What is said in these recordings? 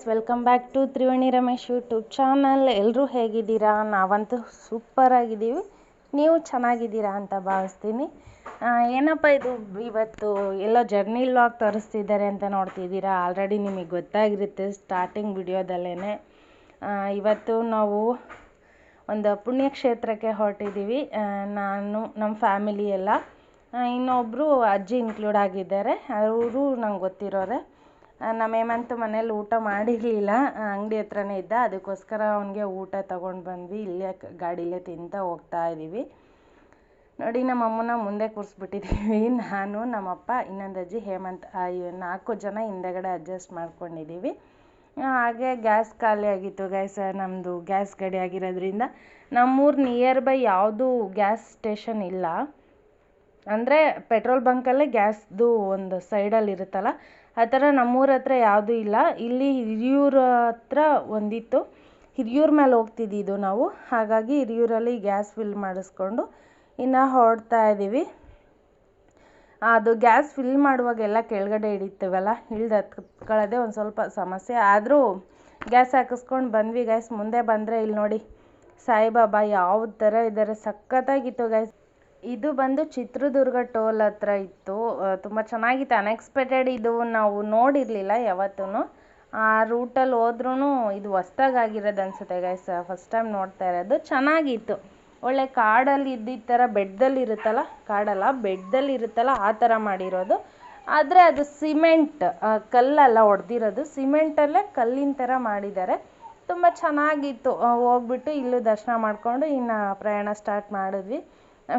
Guys welcome back to Triveni Ramesh YouTube channel ಎಲ್ಲರೂ ಹೇಗಿದ್ದೀರಾ? ನಾವಂತೂ ಸೂಪರ್ ಆಗಿದ್ದೀವಿ. ನೀವು ಚೆನ್ನಾಗಿದ್ದೀರಾ ಅಂತ ಭಾವಿಸ್ತೀನಿ. ಏನಪ್ಪ ಇದು ಇವತ್ತು ಎಲ್ಲೋ ಜರ್ನಿ ಲಾಗ್ ತೋರಿಸ್ತಿದ್ದಾರೆ ಅಂತ ನೋಡ್ತಿದ್ದೀರಾ? ಆಲ್ರೆಡಿ ನಿಮಗೆ ಗೊತ್ತಾಗಿರುತ್ತೆ ಸ್ಟಾರ್ಟಿಂಗ್ ವಿಡಿಯೋದಲ್ಲೇ ಇವತ್ತು ನಾವು ಒಂದು ಪುಣ್ಯಕ್ಷೇತ್ರಕ್ಕೆ ಹೊರಟಿದ್ದೀವಿ. ನಾನು, ನಮ್ಮ ಫ್ಯಾಮಿಲಿ ಎಲ್ಲ. ಇನ್ನೊಬ್ಬರು ಅಜ್ಜಿ ಇನ್ಕ್ಲೂಡ್ ಆಗಿದ್ದಾರೆ. ಅವರು ನಂಗೆ ಗೊತ್ತಿರೋರೆ. ನಮ್ಮ ಹೇಮಂತ್ ಮನೇಲಿ ಊಟ ಮಾಡಿರಲಿಲ್ಲ. ಅಂಗಡಿ ಹತ್ರನೇ ಇದ್ದ. ಅದಕ್ಕೋಸ್ಕರ ಅವನಿಗೆ ಊಟ ತಗೊಂಡು ಬಂದ್ವಿ. ಇಲ್ಲೇ ಗಾಡಿಲೇ ತಿಂತ ಹೋಗ್ತಾ ಇದ್ದೀವಿ ನೋಡಿ, ನಮ್ಮ ಅಮ್ಮನ ಮುಂದೆ ಕೂರಿಸ್ಬಿಟ್ಟಿದ್ದೀವಿ ನಾನು, ನಮ್ಮಪ್ಪ, ಇನ್ನೊಂದು ಅಜ್ಜಿ, ಹೇಮಂತ್ ನಾಲ್ಕು ಜನ ಹಿಂದೆಗಡೆ ಅಡ್ಜಸ್ಟ್ ಮಾಡ್ಕೊಂಡಿದ್ದೀವಿ ಹಾಗೆ ಗ್ಯಾಸ್ ಖಾಲಿ ಆಗಿತ್ತು ಗ್ಯಾಸ್ ನಮ್ಮದು ಗ್ಯಾಸ್ ಗಡಿ ಆಗಿರೋದ್ರಿಂದ ನಮ್ಮೂರು ನಿಯರ್ ಬೈ ಯಾವುದೂ ಗ್ಯಾಸ್ ಸ್ಟೇಷನ್ ಇಲ್ಲ. ಅಂದರೆ ಪೆಟ್ರೋಲ್ ಬಂಕಲ್ಲೇ ಗ್ಯಾಸ್ದು ಒಂದು ಸೈಡಲ್ಲಿ ಇರುತ್ತಲ್ಲ, ಆ ಥರ ನಮ್ಮೂರ ಹತ್ರ ಯಾವುದೂ ಇಲ್ಲ. ಇಲ್ಲಿ ಹಿರಿಯೂರ ಹತ್ರ ಒಂದಿತ್ತು. ಹಿರಿಯೂರ ಮೇಲೆ ಹೋಗ್ತಿದ್ದಿದ್ದು ನಾವು. ಹಾಗಾಗಿ ಹಿರಿಯೂರಲ್ಲಿ ಗ್ಯಾಸ್ ಫಿಲ್ ಮಾಡಿಸ್ಕೊಂಡು ಇನ್ನು ಹೊರಡ್ತಾ ಇದ್ದೀವಿ ಅದು ಗ್ಯಾಸ್ ಫಿಲ್ ಮಾಡುವಾಗೆಲ್ಲ ಕೆಳಗಡೆ ಹಿಡಿತೀವಲ್ಲ ಇಳ್ದು ಹತ್ಕೊಳ್ಳೋದೇ ಒಂದು ಸ್ವಲ್ಪ ಸಮಸ್ಯೆ. ಆದರೂ ಗ್ಯಾಸ್ ಹಾಕಿಸ್ಕೊಂಡು ಬಂದ್ವಿ ಗ್ಯಾಸ್ ಮುಂದೆ ಬಂದರೆ ಇಲ್ಲಿ ನೋಡಿ, ಸಾಯಿಬಾಬಾ ಯಾವ ಥರ ಇದ್ದಾರೆ ಸಖತ್ತಾಗಿತ್ತು ಗ್ಯಾಸ್ ಇದು ಬಂದು ಚಿತ್ರದುರ್ಗ ಟೋಲ್ ಹತ್ರ ಇತ್ತು. ತುಂಬ ಚೆನ್ನಾಗಿತ್ತು. ಅನ್ಎಕ್ಸ್ಪೆಕ್ಟೆಡ್ ಇದು ನಾವು ನೋಡಿರಲಿಲ್ಲ ಯಾವತ್ತೂ ಆ ರೂಟಲ್ಲಿ ಹೋದ್ರೂ ಇದು ಹೊಸ್ದಾಗಿರೋದು ಅನಿಸುತ್ತೆ ಗೈಸ್ ಫಸ್ಟ್ ಟೈಮ್ ನೋಡ್ತಾ ಇರೋದು. ಚೆನ್ನಾಗಿತ್ತು. ಒಳ್ಳೆ ಕಾಡಲ್ಲಿ ಇದ್ದಿದ್ದ ಥರ ಬೆಡ್ದಲ್ಲಿ ಇರುತ್ತಲ್ಲ, ಕಾಡಲ್ಲ, ಬೆಡ್ದಲ್ಲಿ ಇರುತ್ತಲ್ಲ, ಆ ಥರ ಮಾಡಿರೋದು. ಆದರೆ ಅದು ಸಿಮೆಂಟ್ ಕಲ್ಲಲ್ಲ ಹೊಡೆದಿರೋದು ಸಿಮೆಂಟಲ್ಲೇ ಕಲ್ಲಿನ ಥರ ಮಾಡಿದ್ದಾರೆ. ತುಂಬ ಚೆನ್ನಾಗಿತ್ತು. ಹೋಗ್ಬಿಟ್ಟು ಇಲ್ಲೂ ದರ್ಶನ ಮಾಡಿಕೊಂಡು ಇನ್ನು ಪ್ರಯಾಣ ಸ್ಟಾರ್ಟ್ ಮಾಡಿದ್ವಿ.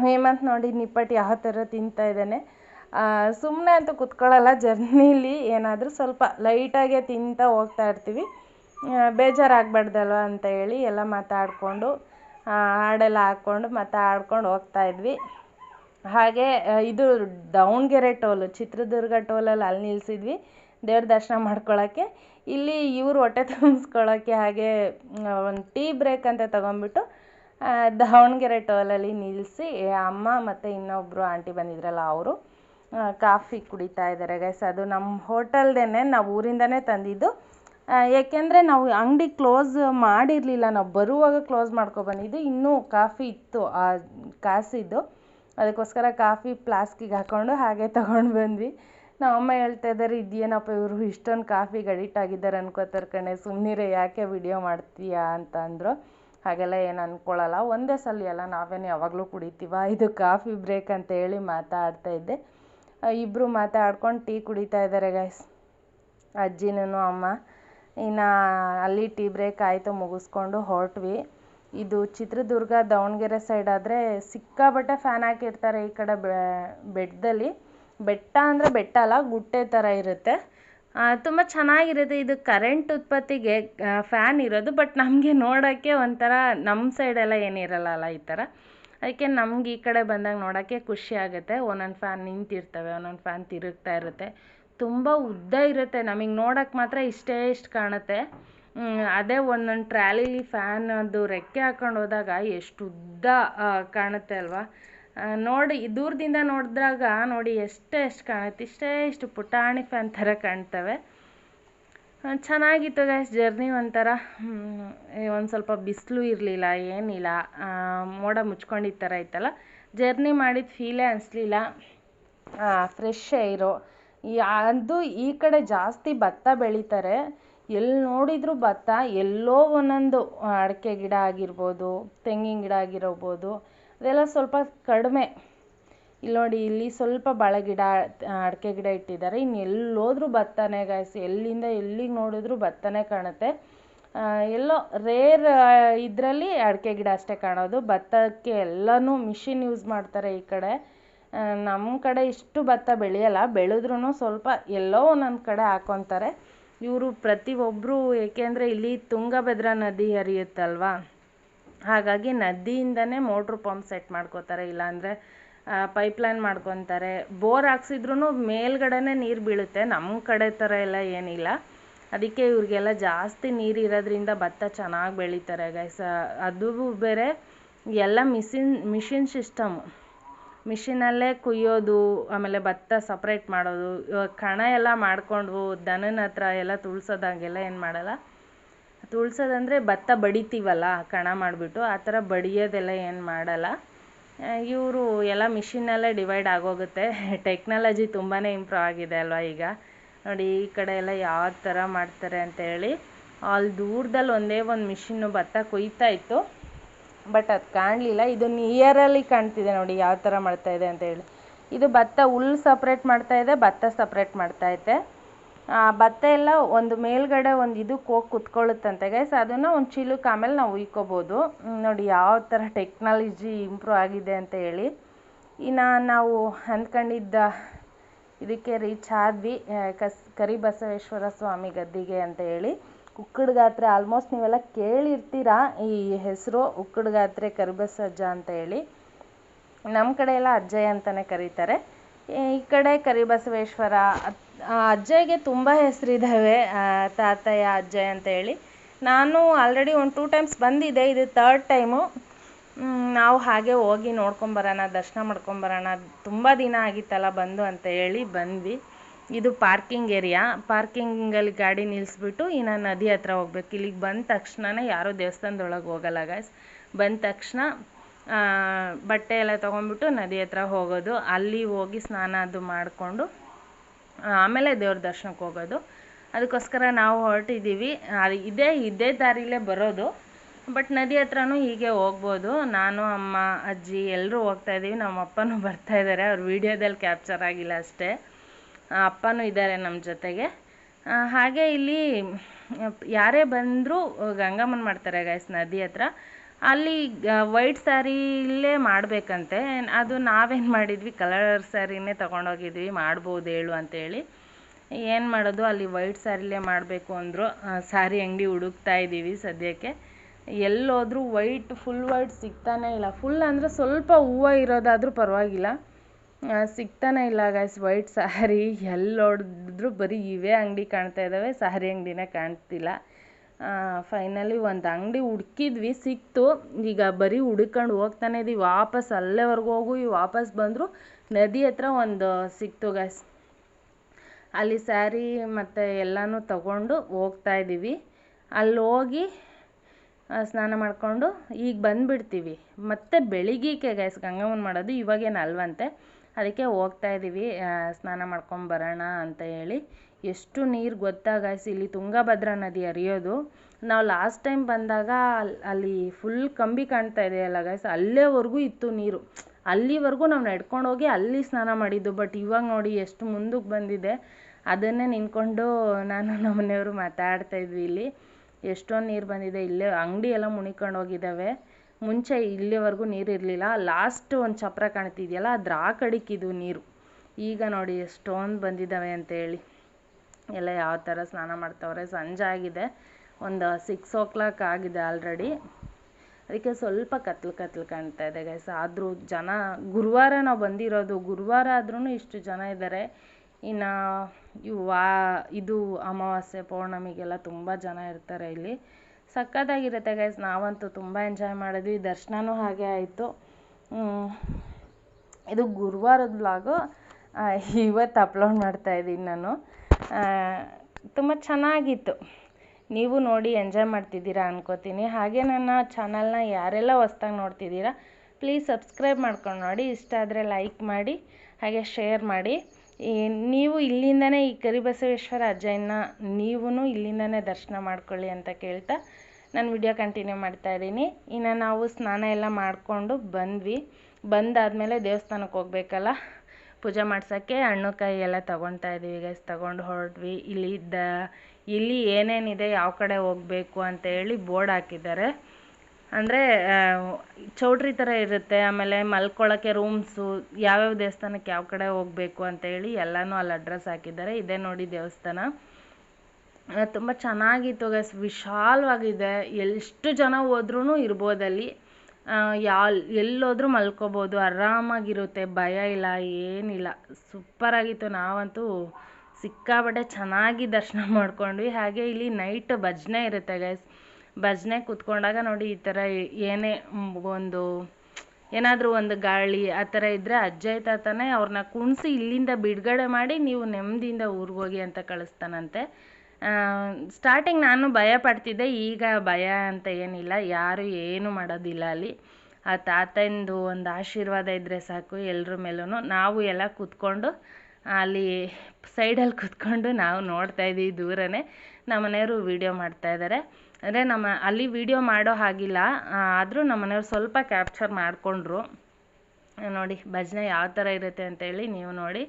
ಹೇಮಂತ್ ನೋಡಿ ನಿಪ್ಪಟ್ಟು ಯಾವ ಥರ ತಿಂತಾ ಇದ್ದಾನೆ. ಸುಮ್ಮನೆ ಅಂತೂ ಕುತ್ಕೊಳ್ಳಲ್ಲ, ಜರ್ನಿಲಿ ಏನಾದರೂ ಸ್ವಲ್ಪ ಲೈಟಾಗೆ ತಿಂತಾ ಹೋಗ್ತಾ ಇರ್ತೀವಿ. ಬೇಜಾರಾಗಬಾರ್ದಲ್ವ ಅಂತ ಹೇಳಿ ಎಲ್ಲ ಮಾತಾಡಿಕೊಂಡು ಹಾಡೆಲ್ಲ ಹಾಕ್ಕೊಂಡು ಮಾತಾಡ್ಕೊಂಡು ಹೋಗ್ತಾ ಇದ್ವಿ. ಹಾಗೆ ಇದು ದಾವಣಗೆರೆ ಟೋಲು, ಚಿತ್ರದುರ್ಗ ಟೋಲಲ್ಲಿ ಅಲ್ಲಿ ನಿಲ್ಲಿಸಿದ್ವಿ ದೇವ್ರ ದರ್ಶನ ಮಾಡ್ಕೊಳ್ಳೋಕ್ಕೆ ಇಲ್ಲಿ ಇವರು ಹೊಟ್ಟೆ ತುಂಬಿಸ್ಕೊಳ್ಳೋಕ್ಕೆ ಹಾಗೆ ಒಂದು ಟೀ ಬ್ರೇಕ್ ಅಂತ ತಗೊಂಡ್ಬಿಟ್ಟು ದಾವಣಗೆರೆ ಟೋಲಲ್ಲಿ ನಿಲ್ಲಿಸಿ ಅಮ್ಮ ಮತ್ತು ಇನ್ನೊಬ್ಬರು ಆಂಟಿ ಬಂದಿದ್ರಲ್ಲ ಅವರು ಕಾಫಿ ಕುಡಿತಾ ಇದ್ದಾರೆ ಗೈಸ್ ಅದು ನಮ್ಮ ಹೋಟೆಲ್ದೇ ನಾವು ಊರಿಂದನೇ ತಂದಿದ್ದು. ಏಕೆಂದರೆ ನಾವು ಅಂಗಡಿ ಕ್ಲೋಸ್ ಮಾಡಿರಲಿಲ್ಲ. ನಾವು ಬರುವಾಗ ಕ್ಲೋಸ್ ಮಾಡ್ಕೊಬಂದಿದ್ದು. ಇನ್ನೂ ಕಾಫಿ ಇತ್ತು, ಆ, ಕಾಸಿದ್ದು. ಅದಕ್ಕೋಸ್ಕರ ಕಾಫಿ ಪ್ಲಾಸ್ಕಿಗೆ ಹಾಕ್ಕೊಂಡು ಹಾಗೆ ತೊಗೊಂಡು ಬಂದ್ವಿ. ನಮ್ಮ ಅಮ್ಮ ಹೇಳ್ತಾ ಇದ್ದಾರೆ ಇದೇನಪ್ಪ ಇವರು ಇಷ್ಟೊಂದು ಕಾಫಿಗೆ ಅಡಿಟ್ ಆಗಿದ್ದಾರೆ ಅನ್ಕೋತಾರೆ ಕಣೆ. ಸುಮ್ಮನಿರೆ ಯಾಕೆ ವಿಡಿಯೋ ಮಾಡ್ತೀಯಾ ಅಂತ ಅಂದರು ಹಾಗೆಲ್ಲ ಏನು ಅಂದ್ಕೊಳ್ಳಲ್ಲ ಒಂದೇ ಸಲ ಅಲ್ಲ, ನಾವೇನು ಯಾವಾಗಲೂ ಕುಡಿತೀವ? ಇದು ಕಾಫಿ ಬ್ರೇಕ್ ಅಂತ ಹೇಳಿ ಮಾತಾಡ್ತಾ ಇದ್ದೆ. ಇಬ್ಬರು ಮಾತಾಡ್ಕೊಂಡು ಟೀ ಕುಡಿತಾ ಇದ್ದಾರೆ ಗೈಸ್ ಅಜ್ಜಿನೂ ಅಮ್ಮ. ಇನ್ನು ಅಲ್ಲಿ ಟೀ ಬ್ರೇಕ್ ಆಯಿತು, ಮುಗಿಸ್ಕೊಂಡು ಹೊರಟ್ವಿ. ಇದು ಚಿತ್ರದುರ್ಗ, ದಾವಣಗೆರೆ ಸೈಡ್ ಆದರೆ ಸಿಕ್ಕಾಬಟ್ಟೆ ಫ್ಯಾನ್ ಹಾಕಿರ್ತಾರೆ ಈ ಕಡೆ ಬೆಟ್ಟದಲ್ಲಿ. ಬೆಟ್ಟ ಅಂದರೆ ಬೆಟ್ಟ ಅಲ್ಲ, ಗುಟ್ಟೆ ಥರ ಇರುತ್ತೆ. ತುಂಬ ಚೆನ್ನಾಗಿರುತ್ತೆ ಇದು ಕರೆಂಟ್ ಉತ್ಪತ್ತಿಗೆ ಫ್ಯಾನ್ ಇರೋದು ಬಟ್ ನಮಗೆ ನೋಡೋಕ್ಕೆ ಒಂಥರ ನಮ್ಮ ಸೈಡೆಲ್ಲ ಏನಿರಲ್ಲ ಈ ಥರ ಅದಕ್ಕೆ ನಮ್ಗೆ ಈ ಕಡೆ ಬಂದಾಗ ನೋಡೋಕ್ಕೆ ಖುಷಿ ಆಗುತ್ತೆ. ಒಂದೊಂದು ಫ್ಯಾನ್ ನಿಂತಿರ್ತವೆ, ಒಂದೊಂದು ಫ್ಯಾನ್ ತಿರುಗ್ತಾ ಇರುತ್ತೆ. ತುಂಬ ಉದ್ದ ಇರುತ್ತೆ ನಮಗೆ ನೋಡೋಕ್ಕೆ ಮಾತ್ರ ಇಷ್ಟೇ ಇಷ್ಟು ಕಾಣುತ್ತೆ. ಅದೇ ಒಂದೊಂದು ಟ್ರಾಲಿಲಿ ಫ್ಯಾನ್ ಅದು ರೆಕ್ಕೆ ಹಾಕೊಂಡು ಹೋದಾಗ ಎಷ್ಟು ಉದ್ದ ಕಾಣುತ್ತೆ ಅಲ್ವಾ? ನೋಡಿ ದೂರದಿಂದ ನೋಡಿದಾಗ ನೋಡಿ ಎಷ್ಟು ಎಷ್ಟು ಕಾಣುತ್ತೆ, ಇಷ್ಟೇ ಇಷ್ಟು ಪುಟಾಣಿ ಫ್ಯಾನ್ ಥರ ಕಾಣ್ತವೆ. ಚೆನ್ನಾಗಿತ್ತು ಗೈಸ್ ಜರ್ನಿ ಒಂಥರ. ಒಂದು ಸ್ವಲ್ಪ ಬಿಸಿಲು ಇರಲಿಲ್ಲ, ಏನಿಲ್ಲ. ಮೋಡ ಮುಚ್ಕೊಂಡಿದ್ದ ಥರ ಇತ್ತಲ್ಲ. ಜರ್ನಿ ಮಾಡಿದ ಫೀಲೇ ಅನಿಸ್ಲಿಲ್ಲ. ಫ್ರೆಶ್ ಏರು ಅದು ಈ ಕಡೆ ಜಾಸ್ತಿ ಭತ್ತ ಬೆಳೀತಾರೆ. ಎಲ್ಲಿ ನೋಡಿದರೂ ಭತ್ತ ಎಲ್ಲೋ ಒಂದೊಂದು ಅಡಿಕೆ ಗಿಡ ಆಗಿರ್ಬೋದು, ತೆಂಗಿನ ಗಿಡ ಆಗಿರ್ಬೋದು ಅದೆಲ್ಲ ಸ್ವಲ್ಪ ಕಡಿಮೆ. ಇಲ್ಲಿ ನೋಡಿ, ಇಲ್ಲಿ ಸ್ವಲ್ಪ ಬಾಳೆ ಗಿಡ ಅಡಿಕೆ ಗಿಡ ಇಟ್ಟಿದ್ದಾರೆ. ಇನ್ನು ಎಲ್ಲೋದ್ರೂ ಭತ್ತನೇ ಗಾಯ್ಸ್ ಎಲ್ಲಿಂದ ಎಲ್ಲಿಗೆ ನೋಡಿದ್ರು ಭತ್ತನೇ ಕಾಣುತ್ತೆ. ಎಲ್ಲೋ ರೇರ್ ಇದರಲ್ಲಿ ಅಡಿಕೆ ಗಿಡ ಅಷ್ಟೇ ಕಾಣೋದು. ಭತ್ತಕ್ಕೆ ಎಲ್ಲನೂ ಮಿಷಿನ್ ಯೂಸ್ ಮಾಡ್ತಾರೆ ಈ ಕಡೆ. ನಮ್ಮ ಕಡೆ ಇಷ್ಟು ಭತ್ತ ಬೆಳೆಯಲ್ಲ. ಬೆಳೆದ್ರೂ ಸ್ವಲ್ಪ ಎಲ್ಲೋ ಒಂದೊಂದು ಕಡೆ ಹಾಕೊತಾರೆ. ಇವರು ಪ್ರತಿಯೊಬ್ಬರು ಏಕೆಂದರೆ ಇಲ್ಲಿ ತುಂಗಭದ್ರಾ ನದಿ ಹರಿಯುತ್ತಲ್ವಾ? ಹಾಗಾಗಿ ನದಿಯಿಂದನೇ ಮೋಟ್ರು ಪಂಪ್ ಸೆಟ್ ಮಾಡ್ಕೋತಾರೆ, ಇಲ್ಲಾಂದರೆ ಪೈಪ್ಲೈನ್ ಮಾಡ್ಕೊತಾರೆ. ಬೋರ್ ಹಾಕ್ಸಿದ್ರೂ ಮೇಲ್ಗಡೆನೇ ನೀರು ಬೀಳುತ್ತೆ ನಮ್ಮ ಕಡೆ ಥರ ಎಲ್ಲ ಏನಿಲ್ಲ. ಅದಕ್ಕೆ ಇವ್ರಿಗೆಲ್ಲ ಜಾಸ್ತಿ ನೀರು ಇರೋದ್ರಿಂದ ಭತ್ತ ಚೆನ್ನಾಗಿ ಬೆಳೀತಾರೆ ಗೈಸ್ ಅದು ಬೇರೆ, ಎಲ್ಲ ಮಿಷಿನ್ ಮಿಷಿನ್ ಸಿಸ್ಟಮು. ಮಿಷಿನಲ್ಲೇ ಕುಯ್ಯೋದು, ಆಮೇಲೆ ಭತ್ತ ಸಪ್ರೇಟ್ ಮಾಡೋದು ಕಣ ಎಲ್ಲ ಮಾಡಿಕೊಂಡು ದನನ ಹತ್ರ ಎಲ್ಲ ತುಳ್ಸೋದಾಗೆಲ್ಲ ಏನು ಮಾಡಲ್ಲ. ತುಳ್ಸೋದಂದರೆ ಭತ್ತ ಬಡಿತೀವಲ್ಲ, ಕಣ ಮಾಡಿಬಿಟ್ಟು ಆ ಥರ ಬಡಿಯೋದೆಲ್ಲ ಏನು ಮಾಡಲ್ಲ. ಇವರು ಎಲ್ಲ ಮಿಷಿನ್ನಲ್ಲೇ ಡಿವೈಡ್ ಆಗೋಗುತ್ತೆ. ಟೆಕ್ನಾಲಜಿ ತುಂಬಾ ಇಂಪ್ರೂವ್ ಆಗಿದೆ ಅಲ್ವಾ ಈಗ? ನೋಡಿ, ಈ ಕಡೆ ಎಲ್ಲ ಯಾವ ಥರ ಮಾಡ್ತಾರೆ ಅಂತೇಳಿ ಅಲ್ಲಿ ದೂರದಲ್ಲಿ ಒಂದೇ ಒಂದು ಮಿಷಿನ್ನು ಭತ್ತ ಕೊಯ್ತಾ ಇತ್ತು. ಬಟ್ ಅದು ಕಾಣಲಿಲ್ಲ. ಇದು ನಿಯರಲ್ಲಿ ಕಾಣ್ತಿದೆ ನೋಡಿ ಯಾವ ಥರ ಮಾಡ್ತಾಯಿದೆ ಅಂತೇಳಿ ಇದು ಭತ್ತ ಹುಲ್ಲು ಸಪ್ರೇಟ್ ಮಾಡ್ತಾಯಿದೆ ಭತ್ತ ಸಪ್ರೇಟ್ ಮಾಡ್ತೈತೆ ಭತ್ತ ಎಲ್ಲ ಒಂದು ಮೇಲ್ಗಡೆ ಒಂದು ಇದಕ್ಕೆ ಹೋಗಿ ಕುತ್ಕೊಳ್ಳುತ್ತಂತೆ ಗೈಸ್ ಅದನ್ನು ಒಂದು ಚೀಲಕ್ಕೆ ಆಮೇಲೆ ನಾವು ಉಯ್ಕೋಬೋದು. ನೋಡಿ ಯಾವ ಥರ ಟೆಕ್ನಾಲಜಿ ಇಂಪ್ರೂವ್ ಆಗಿದೆ ಅಂತ ಹೇಳಿ. ಇನ್ನು ನಾವು ಅಂದ್ಕೊಂಡಿದ್ದ ಇದಕ್ಕೆ ರೀಚ್ ಆದ್ವಿ ಕಸ್, ಕರಿಬಸವೇಶ್ವರ ಸ್ವಾಮಿ ಗದ್ದಿಗೆ ಅಂತ ಹೇಳಿ. ಉಕ್ಕಡಗಾತ್ರೆ ಆಲ್ಮೋಸ್ಟ್ ನೀವೆಲ್ಲ ಕೇಳಿರ್ತೀರಾ ಈ ಹೆಸರು ಉಕ್ಕಡ್ಗಾತ್ರೆ ಕರಿಬಸಜ್ಜ ಅಂತ ಹೇಳಿ. ನಮ್ಮ ಕಡೆ ಎಲ್ಲ ಅಜ್ಜಯ್ಯ ಅಂತಲೇ ಕರೀತಾರೆ. ಈ ಕಡೆ ಕರಿಬಸವೇಶ್ವರ ಅಜ್ಜಯ್ಯಗೆ ತುಂಬ ಹೆಸರಿದ್ದಾವೆ ತಾತಯ್ಯ ಅಜ್ಜಯ್ಯ ಅಂತ ಹೇಳಿ. ನಾನು ಆಲ್ರೆಡಿ ಒಂದು ಟೂ ಟೈಮ್ಸ್ ಬಂದಿದ್ದೆ, ಇದು ತರ್ಡ್ ಟೈಮು ನಾವು ಹಾಗೆ ಹೋಗಿ ನೋಡ್ಕೊಂಬರೋಣ ದರ್ಶನ ಮಾಡ್ಕೊಂಬರೋಣ ತುಂಬ ದಿನ ಆಗಿತ್ತಲ್ಲ ಬಂದು ಅಂತ ಹೇಳಿ ಬಂದ್ವಿ. ಇದು ಪಾರ್ಕಿಂಗ್ ಏರಿಯಾ ಪಾರ್ಕಿಂಗಲ್ಲಿ ಗಾಡಿ ನಿಲ್ಲಿಸ್ಬಿಟ್ಟು ಇನ್ನು ನದಿ ಹತ್ರ ಹೋಗ್ಬೇಕು. ಇಲ್ಲಿಗೆ ಬಂದ ತಕ್ಷಣನೇ ಯಾರೂ ದೇವಸ್ಥಾನದೊಳಗೆ ಹೋಗಲ್ಲ ಗಾಯ್ಸ್ ಬಂದ ತಕ್ಷಣ ಬಟ್ಟೆ ಎಲ್ಲ ತೊಗೊಂಡ್ಬಿಟ್ಟು ನದಿ ಹತ್ರ ಹೋಗೋದು. ಅಲ್ಲಿ ಹೋಗಿ ಸ್ನಾನ ಅದು ಮಾಡಿಕೊಂಡು ಆಮೇಲೆ ದೇವ್ರ ದರ್ಶನಕ್ಕೆ ಹೋಗೋದು. ಅದಕ್ಕೋಸ್ಕರ ನಾವು ಹೊರಟಿದ್ದೀವಿ. ಇದೇ ಇದೇ ದಾರಿಲೇ ಬರೋದು. ಬಟ್ ನದಿ ಹತ್ರನೂ ಹೀಗೆ ಹೋಗ್ಬೋದು. ನಾನು, ಅಮ್ಮ, ಅಜ್ಜಿ ಎಲ್ಲರೂ ಹೋಗ್ತಾ ಇದ್ದೀವಿ. ನಮ್ಮ ಅಪ್ಪನೂ ಬರ್ತಾ ಇದ್ದಾರೆ. ಅವ್ರ ವಿಡಿಯೋದಲ್ಲಿ ಕ್ಯಾಪ್ಚರ್ ಆಗಿಲ್ಲ ಅಷ್ಟೇ. ಅಪ್ಪನೂ ಇದ್ದಾರೆ ನಮ್ಮ ಜೊತೆಗೆ. ಹಾಗೆ ಇಲ್ಲಿ, ಯಾರೇ ಬಂದರೂ ಗಂಗಮ್ಮನ ಮಾಡ್ತಾರೆ ಗೈಸ್ ನದಿ ಹತ್ರ. ಅಲ್ಲಿ ವೈಟ್ ಸ್ಯಾರೀಲೇ ಮಾಡಬೇಕಂತೆ. ಅದು ನಾವೇನು ಮಾಡಿದ್ವಿ ಕಲರ್ ಸ್ಯಾರಿನೇ ತೊಗೊಂಡೋಗಿದ್ವಿ, ಮಾಡ್ಬೋದು ಹೇಳು ಅಂತೇಳಿ. ಏನು ಮಾಡೋದು, ಅಲ್ಲಿ ವೈಟ್ ಸ್ಯಾರಿಲೇ ಮಾಡಬೇಕು ಅಂದರು ಸ್ಯಾರಿ ಅಂಗಡಿ ಹುಡುಕ್ತಾ ಇದ್ದೀವಿ ಸದ್ಯಕ್ಕೆ. ಎಲ್ಲೋದ್ರೂ ವೈಟ್ ಫುಲ್ ವೈಟ್ ಸಿಗ್ತಾನೇ ಇಲ್ಲ. ಫುಲ್ ಅಂದರೆ ಸ್ವಲ್ಪ ಹೂವು ಇರೋದಾದರೂ ಪರವಾಗಿಲ್ಲ. ಸಿಗ್ತಾನೆ ಇಲ್ಲ ಗೈಸ್ ವೈಟ್ ಸ್ಯಾರಿ ಎಲ್ಲೋಡಿದ್ರು ಬರೀ ಇವೇ ಅಂಗಡಿ ಕಾಣ್ತಾ ಇದ್ದಾವೆ ಸ್ಯಾರಿ ಅಂಗಡಿನೇ ಕಾಣ್ತಿಲ್ಲ. ಫೈನಲಿ ಒಂದು ಅಂಗಡಿ ಹುಡ್ಕಿದ್ವಿ, ಸಿಕ್ತು. ಈಗ ಬರೀ ಹುಡ್ಕೊಂಡು ಹೋಗ್ತಾನೆ ಇದೀವಿ. ವಾಪಸ್ ಅಲ್ಲೇವರೆಗೂ ಈ ವಾಪಸ್ ಬಂದರು ನದಿ ಹತ್ರ ಒಂದು ಸಿಕ್ತು ಗೈಸ್ ಅಲ್ಲಿ ಸ್ಯಾರಿ ಮತ್ತು ಎಲ್ಲನೂ ತಗೊಂಡು ಹೋಗ್ತಾ ಇದ್ದೀವಿ ಅಲ್ಲಿ ಹೋಗಿ ಸ್ನಾನ ಮಾಡಿಕೊಂಡು ಈಗ ಬಂದುಬಿಡ್ತೀವಿ. ಮತ್ತು ಬೆಳಿಗ್ಗೆ ಗೈಸ್ ಗಂಗಮ್ಮನ ಮಾಡೋದು ಇವಾಗೇನು ಅಲ್ವಂತೆ. ಅದಕ್ಕೆ ಹೋಗ್ತಾ ಇದ್ದೀವಿ ಸ್ನಾನ ಮಾಡ್ಕೊಂಡು ಬರೋಣ ಅಂತ ಹೇಳಿ. ಎಷ್ಟು ನೀರು ಗೊತ್ತಾ ಗಾಯ್ಸ್ ಇಲ್ಲಿ ತುಂಗಭದ್ರಾ ನದಿ ಹರಿಯೋದು. ನಾವು ಲಾಸ್ಟ್ ಟೈಮ್ ಬಂದಾಗ ಅಲ್ಲಿ ಅಲ್ಲಿ ಫುಲ್ ಕಂಬಿ ಕಾಣ್ತಾ ಇದೆಯಲ್ಲ ಗಾಯ್ಸ್ ಅಲ್ಲೇವರೆಗೂ ಇತ್ತು ನೀರು. ಅಲ್ಲಿವರೆಗೂ ನಾವು ನಡ್ಕೊಂಡು ಹೋಗಿ ಅಲ್ಲಿ ಸ್ನಾನ ಮಾಡಿದ್ದು ಬಟ್ ಇವಾಗ ನೋಡಿ ಎಷ್ಟು ಮುಂದಕ್ಕೆ ಬಂದಿದೆ. ಅದನ್ನೇ ನಿಂತ್ಕೊಂಡು ನಾನು ನಮ್ಮ ಮನೆಯವರು ಮಾತಾಡ್ತಾ ಇದ್ವಿ ಇಲ್ಲಿ. ಎಷ್ಟೊಂದು ನೀರು ಬಂದಿದೆ, ಇಲ್ಲೇ ಅಂಗಡಿ ಎಲ್ಲ ಮುಣಿಕೊಂಡು ಹೋಗಿದ್ದಾವೆ ಮುಂಚೆ ಇಲ್ಲಿವರೆಗೂ ನೀರು ಇರಲಿಲ್ಲ. ಲಾಸ್ಟ್ ಒಂದು ಚಪ್ರ ಕಾಣ್ತಿದೆಯಲ್ಲ, ಅದ್ರ ಆ ಕಡೆಗಿದು ನೀರು. ಈಗ ನೋಡಿ ಎಷ್ಟೊಂದು ಬಂದಿದ್ದಾವೆ ಅಂತೇಳಿ. ಎಲ್ಲ ಯಾವ ಥರ ಸ್ನಾನ ಮಾಡ್ತವ್ರೆ? ಸಂಜೆ ಆಗಿದೆ. ಒಂದು ಸಿಕ್ಸ್ ಓ ಕ್ಲಾಕ್ ಆಗಿದೆ ಆಲ್ರೆಡಿ ಅದಕ್ಕೆ ಸ್ವಲ್ಪ ಕತ್ಲು ಕತ್ಲು ಕಾಣ್ತಾ ಇದೆ ಗೈಸ್ ಆದರೂ ಜನ, ಗುರುವಾರ ನಾವು ಬಂದಿರೋದು, ಗುರುವಾರ ಆದ್ರೂ ಇಷ್ಟು ಜನ ಇದ್ದಾರೆ ಇನ್ನು ಇವು ವಾ, ಇದು ಅಮಾವಾಸ್ಯೆ, ಪೌರ್ಣಮಿಗೆಲ್ಲ ತುಂಬ ಜನ ಇರ್ತಾರೆ ಇಲ್ಲಿ. ಸಕ್ಕತ್ತಾಗಿರುತ್ತೆ ಗೈಸ್ ನಾವಂತೂ ತುಂಬ ಎಂಜಾಯ್ ಮಾಡಿದ್ವಿ. ದರ್ಶನವೂ ಹಾಗೆ ಆಯಿತು. ಇದು ಗುರುವಾರದ ಬ್ಲಾಗು ಇವತ್ತು ಅಪ್ಲೋಡ್ ಮಾಡ್ತಾ ಇದ್ದೀನಿ ನಾನು. ತುಂಬ ಚೆನ್ನಾಗಿತ್ತು. ನೀವು ನೋಡಿ ಎಂಜಾಯ್ ಮಾಡ್ತಿದ್ದೀರ ಅನ್ಕೋತೀನಿ. ಹಾಗೆ ನನ್ನ ಚಾನಲ್ನ ಯಾರೆಲ್ಲ ಹೊಸ್ದಾಗಿ ನೋಡ್ತಿದ್ದೀರ ಪ್ಲೀಸ್ ಸಬ್ಸ್ಕ್ರೈಬ್ ಮಾಡ್ಕೊಂಡು ನೋಡಿ. ಇಷ್ಟ ಆದರೆ ಲೈಕ್ ಮಾಡಿ, ಹಾಗೆ ಶೇರ್ ಮಾಡಿ. ನೀವು ಇಲ್ಲಿಂದನೇ ಈ ಕರಿಬಸವೇಶ್ವರ ಅಜ್ಜಯ್ಯನ ನೀವೂ ಇಲ್ಲಿಂದನೇ ದರ್ಶನ ಮಾಡ್ಕೊಳ್ಳಿ ಅಂತ ಕೇಳ್ತಾ ನಾನು ವಿಡಿಯೋ ಕಂಟಿನ್ಯೂ ಮಾಡ್ತಾ ಇದ್ದೀನಿ. ಇನ್ನು ನಾವು ಸ್ನಾನ ಎಲ್ಲ ಮಾಡಿಕೊಂಡು ಬಂದ್ವಿ. ಬಂದಾದಮೇಲೆ ದೇವಸ್ಥಾನಕ್ಕೆ ಹೋಗ್ಬೇಕಲ್ಲ? ಪೂಜೆ ಮಾಡ್ಸೋಕ್ಕೆ ಹಣ್ಣು ಕಾಯಿ ಎಲ್ಲ ತೊಗೊಳ್ತಾ ಇದ್ದೀವಿ ಗೈಸ್ ತೊಗೊಂಡು ಹೊರಟ್ವಿ. ಇಲ್ಲಿ ಇದ್ದ ಇಲ್ಲಿ ಏನೇನಿದೆ, ಯಾವ ಕಡೆ ಹೋಗಬೇಕು ಅಂತ ಹೇಳಿ ಬೋರ್ಡ್ ಹಾಕಿದ್ದಾರೆ. ಅಂದರೆ ಚೌಟ್ರಿ ಥರ ಇರುತ್ತೆ. ಆಮೇಲೆ ಮಲ್ಕೊಳ್ಳೋಕ್ಕೆ ರೂಮ್ಸು ಯಾವ್ಯಾವ ದೇವಸ್ಥಾನಕ್ಕೆ ಯಾವ ಕಡೆ ಹೋಗಬೇಕು ಅಂತೇಳಿ ಎಲ್ಲನೂ ಅಲ್ಲಿ ಅಡ್ರೆಸ್ ಹಾಕಿದ್ದಾರೆ. ಇದೇ ನೋಡಿ ದೇವಸ್ಥಾನ. ತುಂಬ ಚೆನ್ನಾಗಿತ್ತು ಗೈಸ್ ವಿಶಾಲವಾಗಿದೆ. ಎಷ್ಟು ಜನ ಹೋದ್ರೂ ಇರ್ಬೋದಲ್ಲಿ. ಯಾ ಎಲ್ಲೋದ್ರೂ ಮಲ್ಕೋಬೋದು. ಆರಾಮಾಗಿರುತ್ತೆ. ಭಯ ಇಲ್ಲ, ಏನಿಲ್ಲ. ಸೂಪರಾಗಿತ್ತು. ನಾವಂತೂ ಸಿಕ್ಕಾಪಟ್ಟೆ ಚೆನ್ನಾಗಿ ದರ್ಶನ ಮಾಡ್ಕೊಂಡ್ವಿ. ಹಾಗೆ ಇಲ್ಲಿ ನೈಟ್ ಭಜನೆ ಇರುತ್ತೆ ಗೈಸ್ ಭಜನೆ ಕೂತ್ಕೊಂಡಾಗ ನೋಡಿ ಈ ಥರ ಏನೇ ಒಂದು, ಏನಾದರೂ ಒಂದು ಗಾಳಿ ಆ ಥರ ಇದ್ದರೆ ಅಜ್ಜ ತಾತನೇ ಅವ್ರನ್ನ ಕುಣಿಸಿ ಇಲ್ಲಿಂದ ಬಿಡುಗಡೆ ಮಾಡಿ ನೀವು ನೆಮ್ಮದಿಯಿಂದ ಊರಿಗೋಗಿ ಅಂತ ಕಳಿಸ್ತಾನಂತೆ. ಸ್ಟಾರ್ಟಿಂಗ್ ನಾನು ಭಯ ಪಡ್ತಿದ್ದೆ, ಈಗ ಭಯ ಅಂತ ಏನಿಲ್ಲ, ಯಾರು ಏನು ಮಾಡೋದಿಲ್ಲ ಅಲ್ಲಿ. ಆ ತಾತಂದು ಒಂದು ಆಶೀರ್ವಾದ ಇದ್ದರೆ ಸಾಕು ಎಲ್ಲರ ಮೇಲೂ ನಾವು ಎಲ್ಲ ಕೂತ್ಕೊಂಡು, ಅಲ್ಲಿ ಸೈಡಲ್ಲಿ ಕೂತ್ಕೊಂಡು ನಾವು ನೋಡ್ತಾ ಇದ್ದೀವಿ ದೂರನೇ. ನಮ್ಮ ಮನೆಯವರು ವೀಡಿಯೋ ಮಾಡ್ತಾ ಇದ್ದಾರೆ ಅಂದರೆ ನಮ್ಮ, ಅಲ್ಲಿ ವಿಡಿಯೋ ಮಾಡೋ ಹಾಗಿಲ್ಲ. ಆದರೂ ನಮ್ಮ ಮನೆಯವ್ರು ಸ್ವಲ್ಪ ಕ್ಯಾಪ್ಚರ್ ಮಾಡಿಕೊಂಡ್ರು. ನೋಡಿ, ಭಜನೆ ಯಾವ ಥರ ಇರುತ್ತೆ ಅಂತೇಳಿ ನೀವು ನೋಡಿ.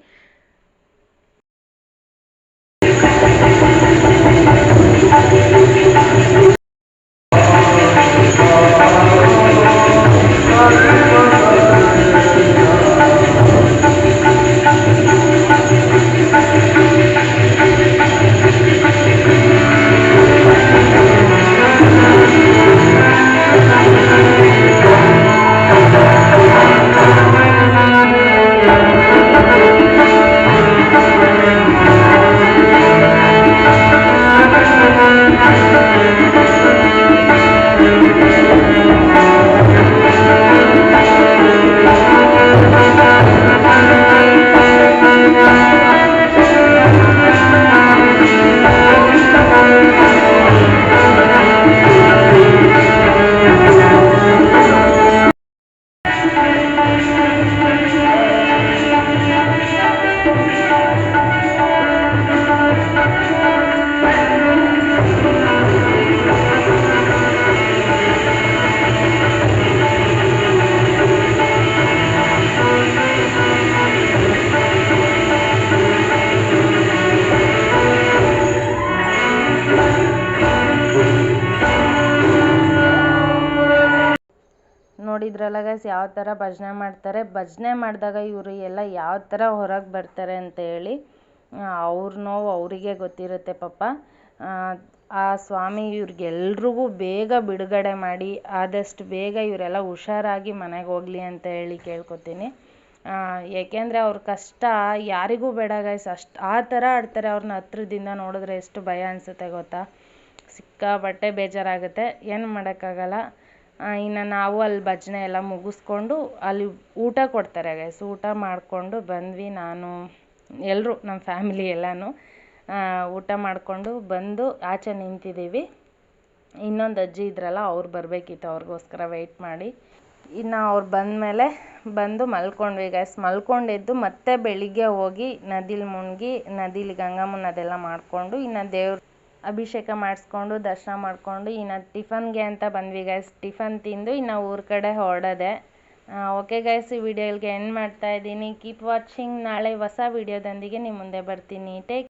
ನೋಡಿದ್ರಲ್ಲ ಗೈಸ್ ಯಾವ ಥರ ಭಜನೆ ಮಾಡ್ತಾರೆ? ಭಜನೆ ಮಾಡಿದಾಗ ಇವರು ಎಲ್ಲ ಯಾವ ಥರ ಹೊರಗೆ ಬರ್ತಾರೆ ಅಂತ ಹೇಳಿ ಅವ್ರ ನೋವು ಅವರಿಗೆ ಗೊತ್ತಿರುತ್ತೆ ಪಾಪ. ಆ ಸ್ವಾಮಿ ಇವ್ರಿಗೆಲ್ರಿಗೂ ಬೇಗ ಬಿಡುಗಡೆ ಮಾಡಿ, ಆದಷ್ಟು ಬೇಗ ಇವರೆಲ್ಲ ಹುಷಾರಾಗಿ ಮನೆಗೆ ಹೋಗಲಿ ಅಂತ ಹೇಳಿ ಕೇಳ್ಕೊತೀನಿ. ಏಕೆಂದರೆ ಅವ್ರ ಕಷ್ಟ ಯಾರಿಗೂ ಬೇಡ ಗೈಸ್ ಅಷ್ಟು, ಆ ಥರ ಆಡ್ತಾರೆ ಅವ್ರನ್ನ ಹತ್ರದಿಂದ ನೋಡಿದ್ರೆ ಎಷ್ಟು ಭಯ ಅನಿಸುತ್ತೆ ಗೊತ್ತಾ? ಸಿಕ್ಕಾಪಟ್ಟೆ ಬೇಜಾರಾಗುತ್ತೆ. ಏನು ಮಾಡೋಕ್ಕಾಗಲ್ಲ. ಇನ್ನು ನಾವು ಅಲ್ಲಿ ಭಜನೆ ಎಲ್ಲ ಮುಗಿಸ್ಕೊಂಡು ಅಲ್ಲಿ ಊಟ ಕೊಡ್ತಾರೆ ಗೈಸ್ ಊಟ ಮಾಡಿಕೊಂಡು ಬಂದ್ವಿ ನಾನು ಎಲ್ಲರೂ ನಮ್ಮ ಫ್ಯಾಮಿಲಿ ಎಲ್ಲನೂ. ಊಟ ಮಾಡಿಕೊಂಡು ಬಂದು ಆಚೆ ನಿಂತಿದ್ದೀವಿ. ಇನ್ನೊಂದು ಅಜ್ಜಿ ಇದ್ರಲ್ಲ, ಅವ್ರು ಬರಬೇಕಿತ್ತು, ಅವ್ರಿಗೋಸ್ಕರ ವೆಯ್ಟ್ ಮಾಡಿ. ಇನ್ನು ಅವ್ರು ಬಂದಮೇಲೆ ಬಂದು ಮಲ್ಕೊಂಡ್ವಿ ಗೈಸ್ ಮಲ್ಕೊಂಡಿದ್ದು ಮತ್ತೆ ಬೆಳಿಗ್ಗೆ ಹೋಗಿ ನದಿಲಿ ಮುಳುಗಿ ನದಿಲಿ ಗಂಗಮ್ಮನ ಅದೆಲ್ಲ ಮಾಡಿಕೊಂಡು ಇನ್ನು ದೇವ್ರ ಅಭಿಷೇಕ ಮಾಡಿಸ್ಕೊಂಡು, ದರ್ಶನ ಮಾಡಿಕೊಂಡು, ಇನ್ನು ಟಿಫನ್ಗೆ ಅಂತ ಬಂದ್ವಿ ಗೈಸ್ ಟಿಫನ್ ತಿಂದು ಇನ್ನು ಊರ ಕಡೆ ಹೊರಡೋದೆ. ಓಕೆ ಗೈಸ್ ಈ ವಿಡಿಯೋ ಎಂಡ್ ಮಾಡ್ತಾ ಇದ್ದೀನಿ. ಕೀಪ್ ವಾಚಿಂಗ್ ನಾಳೆ ಹೊಸ ವಿಡಿಯೋದೊಂದಿಗೆ ನಿಮ್ಮ ಮುಂದೆ ಬರ್ತೀನಿ. ಟೇಕ್